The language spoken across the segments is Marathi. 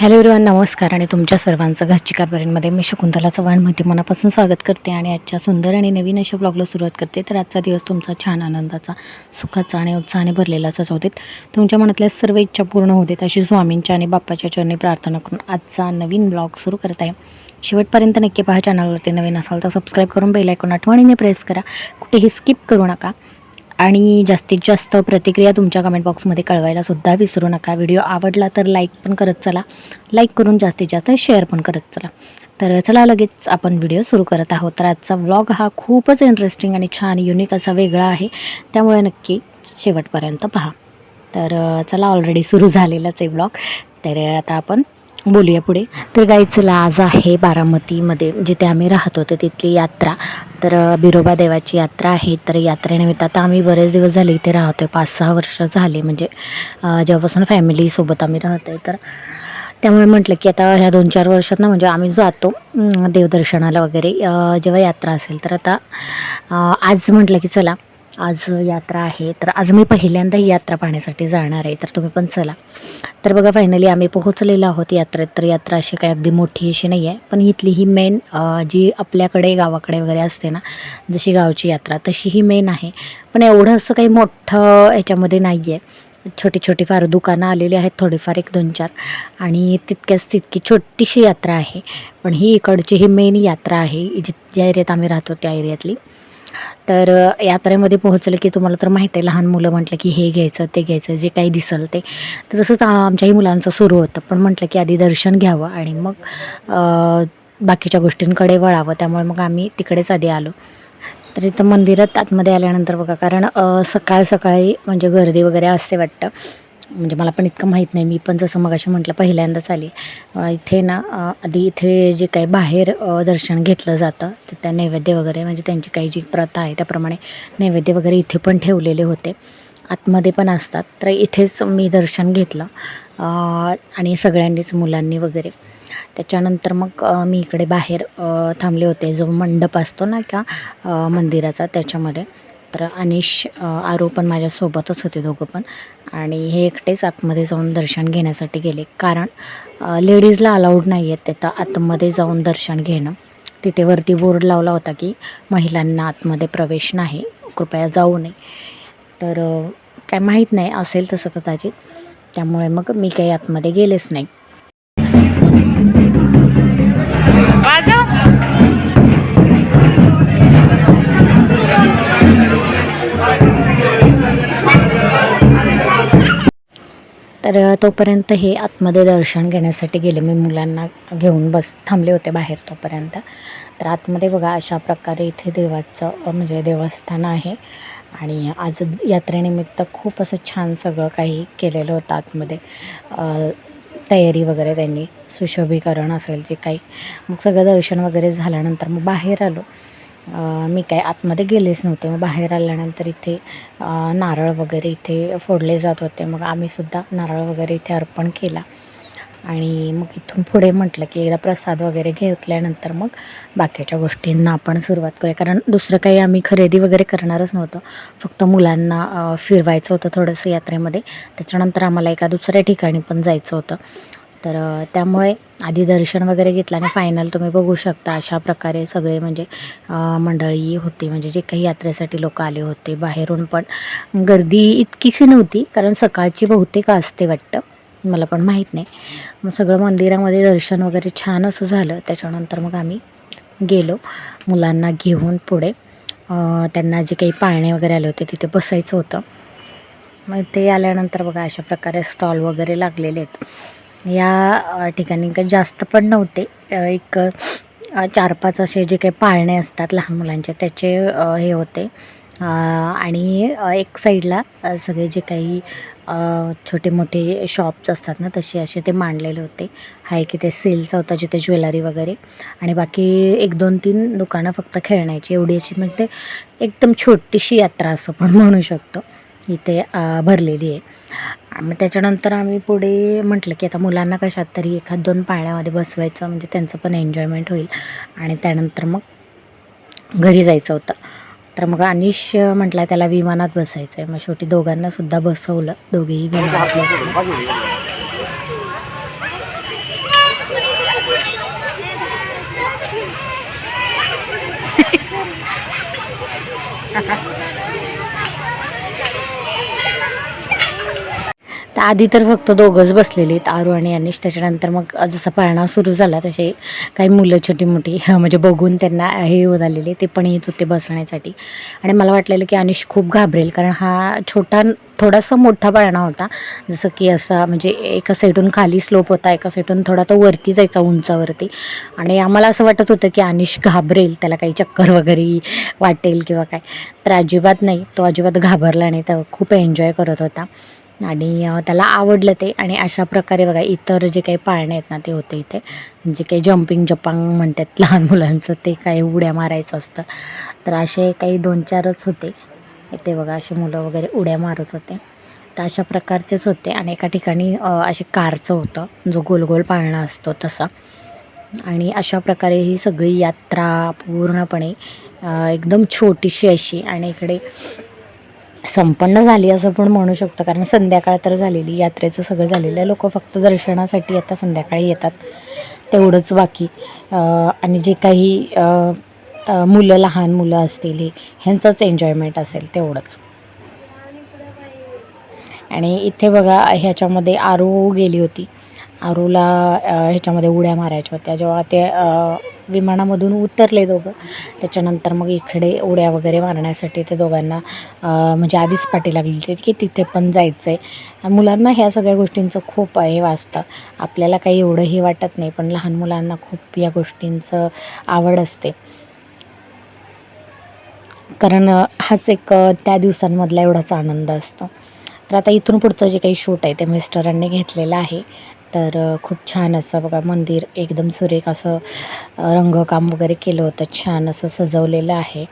हॅलो एवरीवन नमस्कार आणि तुमच्या सर्वांचं घरची कारभारीमध्ये मी शकुंतला चव्हाण माहिती. मनापासून स्वागत करते आणि आजच्या सुंदर आणि नवीन अशा ब्लॉगला सुरुवात करते. तर आजचा दिवस तुमचा छान आनंदाचा सुखाचा आणि उत्साहाने भरलेला असाच होते तुमच्या मनातल्या सर्व इच्छा पूर्ण होतात अशी स्वामींच्या आणि बाप्पाच्या चरणी प्रार्थना करून आजचा नवीन ब्लॉग सुरू करत आहे. शेवटपर्यंत नक्की पहा चॅनलवरती नवीन असाल तर सबस्क्राईब करून बेल ऐकून आठवणीने प्रेस करा. कुठेही स्किप करू नका. आणि जास्तीत जास्त प्रतिक्रिया तुमच्या कमेंट बॉक्समध्ये कळवायला सुद्धा विसरू नका. व्हिडिओ आवडला तर लाईक पण करत चला. लाईक करून जास्तीत जास्त शेअर पण करत चला. तर चला लगेच आपण व्हिडिओ सुरू करत आहोत. तर आजचा व्लॉग हा खूपच इंटरेस्टिंग आणि छान युनिक असा वेगळा आहे. त्यामुळे नक्की शेवटपर्यंत पहा. तर चला ऑलरेडी सुरू झालेलाच आहे ब्लॉग तर आता आपण बोलूया पुढे. तर गाई चला आज आहे बारामतीमध्ये. जिथे आम्ही राहत होतो तिथली यात्रा. तर बिरोबा देवाची यात्रा आहे. तर यात्रेनिमित्त आता आम्ही बरेच दिवस झाले इथे राहतो आहे पाच सहा वर्ष झाले. म्हणजे जेव्हापासून फॅमिलीसोबत आम्ही राहतो आहे तर त्यामुळे म्हटलं की आता ह्या दोन चार वर्षात ना म्हणजे आम्ही जातो देवदर्शनाला वगैरे. जेव्हा यात्रा असेल तर आता आज म्हटलं की चला आज यात्रा आहे. तर आज मी पहिल्यांदा ही यात्रा पाहण्यासाठी जाणार आहे. तर तुम्ही पण चला. तर बघा फायनली आम्ही पोहोचलेलो आहोत यात्रेत. तर यात्रा अशी काय अगदी मोठी अशी नाही आहे. पण इथली ही मेन जी आपल्याकडे गावाकडे वगैरे असते ना जशी गावची यात्रा तशी ही मेन आहे. पण एवढं असं काही मोठं याच्यामध्ये नाही आहे छोटी छोटी फार दुकानं आलेली आहेत थोडीफार एक दोन चार. आणि तितक्याच तितकी छोटीशी यात्रा आहे. पण ही इकडची ही मेन यात्रा आहे. जी ज्या एरियात आम्ही राहतो त्या एरियातली. तर यात्रेमध्ये पोहोचलं की तुम्हाला तर माहीत आहे लहान मुलं म्हटलं की हे घ्यायचं ते घ्यायचं जे काही दिसल ते. तर तसंच आमच्याही मुलांचं सुरू होतं पण म्हटलं की आधी दर्शन घ्यावं आणि मग बाकीच्या गोष्टींकडे वळावं त्यामुळे मग आम्ही तिकडेच आधी आलो. तर इथं मंदिरात आतमध्ये आल्यानंतर बघा कारण सकाळ सकाळी म्हणजे गर्दी वगैरे असते वाटतं. म्हणजे मला पण इतकं माहीत नाही. मी पण जसं मग अशी म्हटलं पहिल्यांदाच आली. इथे ना आधी इथे जे काही बाहेर दर्शन घेतलं जातं तर त्या नैवेद्य वगैरे म्हणजे त्यांची काही जी प्रथा आहे त्याप्रमाणे नैवेद्य वगैरे इथे पण ठेवलेले होते. आतमध्ये पण असतात. तर इथेच मी दर्शन घेतलं आणि सगळ्यांनीच मुलांनी वगैरे. त्याच्यानंतर मग मी इकडे बाहेर थांबले होते. जो मंडप असतो ना का मंदिराचा त्याच्यामध्ये. तर अनिश अ, आरू पण माझ्यासोबतच होते दोघं पण. आणि हे एकटेच आतमध्ये जाऊन दर्शन घेण्यासाठी गेले. कारण लेडीजला अलाउड नाही आहेत त्यात आतमध्ये जाऊन दर्शन घेणं. तिथे वरती बोर्ड लावला होता की महिलांना आतमध्ये प्रवेश नाही कृपया जाऊ नये. तर काय माहीत नाही असेल तसं कदाचित. त्यामुळे मग मी काही आतमध्ये गेलेच नाही. तर तोपर्यंत हे आतमध्ये दर्शन घेण्यासाठी गेले. मी मुलांना घेऊन बस थांबले होते बाहेर तोपर्यंत. तर आतमध्ये बघा अशा प्रकारे इथे देवाचं म्हणजे देवस्थान आहे. आणि आज यात्रेनिमित्त खूप असं छान सगळं काही केलेलं होतं आतमध्ये. तयारी वगैरे त्यांनी सुशोभीकरण असेल जे काही. मग सगळं दर्शन वगैरे झाल्यानंतर मग बाहेर आलो. मी काय आतमध्ये गेलेच नव्हते. मग बाहेर आल्यानंतर इथे नारळ वगैरे इथे फोडले जात होते. मग आम्हीसुद्धा नारळ वगैरे इथे अर्पण केला. आणि मग इथून पुढे म्हटलं की एकदा प्रसाद वगैरे घेतल्यानंतर मग बाकीच्या गोष्टींना आपण सुरुवात करूया. कारण दुसरं काही आम्ही खरेदी वगैरे करणारच नव्हतं. फक्त मुलांना फिरवायचं होतं थोडंसं यात्रेमध्ये. त्याच्यानंतर आम्हाला एका दुसऱ्या ठिकाणी पण जायचं होतं. तर त्यामुळे आधी दर्शन वगैरे घेतलं आणि फायनल तुम्ही बघू शकता अशा प्रकारे सगळे म्हणजे मंडळी होती. म्हणजे जे काही यात्रेसाठी लोक आले होते. बाहेरून पण गर्दी इतकीशी नव्हती कारण सकाळची बहुतेक असते वाटतं. मला पण माहीत नाही. मग सगळं मंदिरामध्ये दर्शन वगैरे छान असं झालं. त्याच्यानंतर मग आम्ही गेलो. मुलांना घेऊन पुढे त्यांना जे काही पाळणे वगैरे आले होते तिथे बसायचं होतं. मग ते आल्यानंतर बघा अशा प्रकारे स्टॉल वगैरे लागलेले आहेत. या ठिकाणी काही जास्त पण नव्हते. एक चार पाच असे जे काही पाळणे असतात लहान मुलांचे त्याचे हे होते. आणि एक साईडला सगळे जे काही छोटे मोठे शॉप्स असतात ना तसे असे ते मांडलेले होते. हाय की ते सेलचं होता जिथे ज्वेलरी वगैरे. आणि बाकी एक दोन तीन दुकानं फक्त खेळण्याची. एवढी अशी म्हणजे एकदम छोटीशी यात्रा असं पण म्हणू शकतो. इथे भरलेली आहे. मग त्याच्यानंतर आम्ही पुढे म्हटलं की आता मुलांना कशात तरी एखाद दोन पाळण्यामध्ये बसवायचं म्हणजे त्यांचं पण एन्जॉयमेंट होईल. आणि त्यानंतर मग घरी जायचं होतं. तर मग अनिश म्हटला त्याला विमानात बसायचं आहे मग शेवटी दोघांनासुद्धा बसवलं. दोघेही विमानात ha Ha तर आधी तर फक्त दोघंच बसलेले आहेत आरू आणि अनिश. त्याच्यानंतर मग जसा पाळणा सुरू झाला तसे काही मुलं छोटी मोठी म्हणजे बघून त्यांना हे होत आलेले ते पण येत होते बसण्यासाठी. आणि मला वाटलेलं की अनिश खूप घाबरेल कारण हा छोटा थोडासा मोठा पाळणा होता. जसं की असा म्हणजे एका साईडून खाली स्लोप होता एका साईडून थोडा तो वरती जायचा उंचावरती. आणि आम्हाला असं वाटत होतं की अनिश घाबरेल त्याला काही चक्कर वगैरे वाटेल किंवा काय. तर अजिबात नाही तो अजिबात घाबरला नाही तर खूप एन्जॉय करत होता. आणि त्याला आवडलं ते आणि अशा प्रकारे बघा इतर जे काही पाळणे आहेत ना ते होते इथे. जे काही जम्पिंग जपांग म्हणतात लहान मुलांचं ते काही उड्या मारायचं असतं. तर असे काही दोन चारच होते. इथे बघा असे मुलं वगैरे उड्या मारत होते. तर अशा प्रकारचेच होते आणि एका ठिकाणी असे कारचं होतं. जो गोल गोल पाळणा असतो तसा. आणि अशा प्रकारे ही सगळी यात्रा पूर्णपणे एकदम छोटीशी अशी आणि इकडे संपन्न झाली असं पण म्हणू शकतो. कारण संध्याकाळ तर झालेली यात्रेचं सगळं झालेलं आहे. लोक फक्त दर्शनासाठी आता संध्याकाळी येतात. तेवढंच बाकी. आणि जे काही मुलं लहान मुलं असतील ह्यांचंच एन्जॉयमेंट असेल तेवढंच. आणि इथे बघा ह्याच्यामध्ये आरू गेली होती. आरूला ह्याच्यामध्ये उड्या मारायच्या होत्या. जेव्हा ते विमानामधून उतरले दोघं. त्याच्यानंतर मग इकडे उड्या वगैरे मारण्यासाठी ते दोघांना म्हणजे आधीच पाठी लागली होती की तिथे पण जायचं आहे मुलांना ह्या सगळ्या गोष्टींचं खूप हे वाचतं. आपल्याला काही एवढं हे वाटत नाही पण लहान मुलांना खूप या गोष्टींचं आवड असते. कारण हाच एक त्या दिवसांमधला एवढाच आनंद असतो. तर आता इथून पुढचं जे काही शूट आहे ते मिस्टरांनी घेतलेलं आहे. तर खूप छान असं बघा मंदिर एकदम सुरेख असं रंगकाम वगैरे केलं होतं. छान असं सजवलेलं आहे.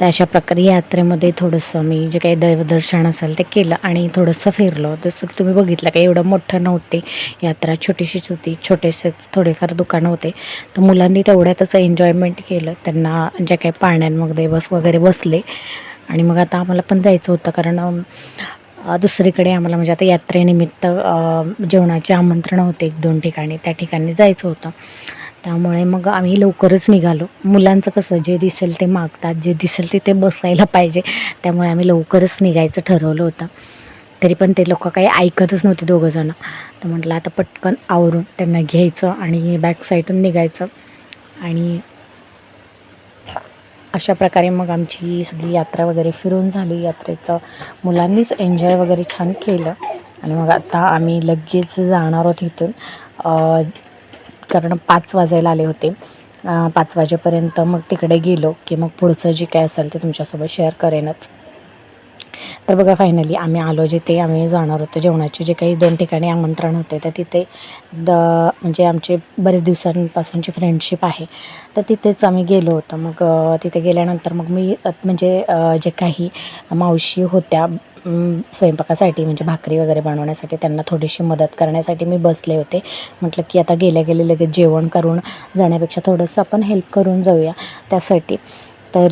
तर अशा प्रकारे यात्रेमध्ये थोडंसं मी जे काही दैवदर्शन असेल ते केलं आणि थोडंसं फिरलो. जसं की तुम्ही बघितलं काही एवढं मोठं नव्हते. यात्रा छोटीशीच होती. छोटेसेच थोडेफार दुकानं होते. तर मुलांनी तेवढ्यातच एन्जॉयमेंट केलं. त्यांना ज्या काही पाण्यांमध्ये बस वगैरे बसले. आणि मग आता आम्हाला पण जायचं होतं. कारण दुसरीकडे आम्हाला म्हणजे आता यात्रेनिमित्त जेवणाचे आमंत्रण होते एक दोन ठिकाणी. त्या ठिकाणी जायचं होतं. त्यामुळे मग आम्ही लवकरच निघालो. मुलांचं कसं जे दिसेल ते मागतात जे दिसेल तिथे बसायला पाहिजे. त्यामुळे आम्ही लवकरच निघायचं ठरवलं होतं. तरी पण ते लोक काही ऐकतच नव्हते दोघंजणं. तर म्हटलं आता पटकन आवरून त्यांना घ्यायचं आणि बॅक साईडून निघायचं. आणि अशा प्रकारे मग आमची सगळी यात्रा वगैरे फिरून झाली. यात्रेचं मुलांनीच एन्जॉय वगैरे छान केलं. आणि मग आता आम्ही लगेच जाणार आहोत इथून. कारण पाच वाजायला आले होते. पाच वाजेपर्यंत मग तिकडे गेलो की मग पुढचं जे काय असेल ते तुमच्यासोबत शेअर करेनच. तर बघा फायनली आम्ही आलो जिथे आम्ही जाणार होतो. जेवणाचे जे काही दोन ठिकाणी आमंत्रण होते तर तिथे द म्हणजे आमचे बरेच दिवसांपासूनची फ्रेंडशिप आहे. तर तिथेच आम्ही गेलो होतो. मग तिथे गेल्यानंतर मग मी म्हणजे जे काही मावशी होत्या स्वयंपाकासाठी म्हणजे भाकरी वगैरे बनवण्यासाठी त्यांना थोडीशी मदत करण्यासाठी मी बसले होते. म्हटलं की आता गेल्या गेले लगेच जेवण करून जाण्यापेक्षा थोडंसं आपण हेल्प करून जाऊया त्यासाठी. तर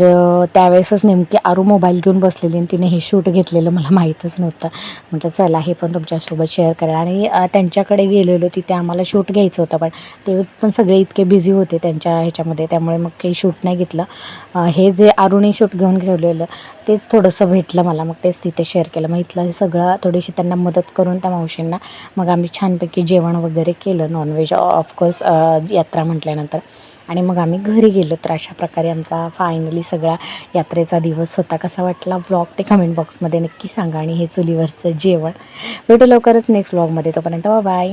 त्यावेळेसच नेमकी आरू मोबाईल घेऊन बसलेली आणि तिने हे शूट घेतलेलं मला माहीतच नव्हतं. म्हटलं चला हे पण तुमच्यासोबत शेअर करेल आणि त्यांच्याकडे गेलेलो तिथे आम्हाला शूट घ्यायचं होतं पण ते पण सगळे इतके बिझी होते त्यांच्या ह्याच्यामध्ये त्यामुळे मग काही शूट नाही घेतलं. हे जे आरूने शूट घेऊन ठेवलेलं तेच थोडंसं भेटलं मला मग तेच तिथे शेअर केलं. मग इथलं हे सगळं थोडीशी त्यांना मदत करून त्या मावशींना मग आम्ही छानपैकी जेवण वगैरे केलं नॉनव्हेज ऑफकोर्स यात्रा म्हटल्यानंतर. आणि मग आम्ही घरी गेलो तर अशा प्रकारे आमचा फायनली सगळा यात्रेचा दिवस होता. कसा वाटला व्लॉग ते कमेंट बॉक्समध्ये नक्की सांगा आणि हे चुलीवरचं जेवण. भेटू लवकरच नेक्स्ट व्लॉगमध्ये तोपर्यंत बाय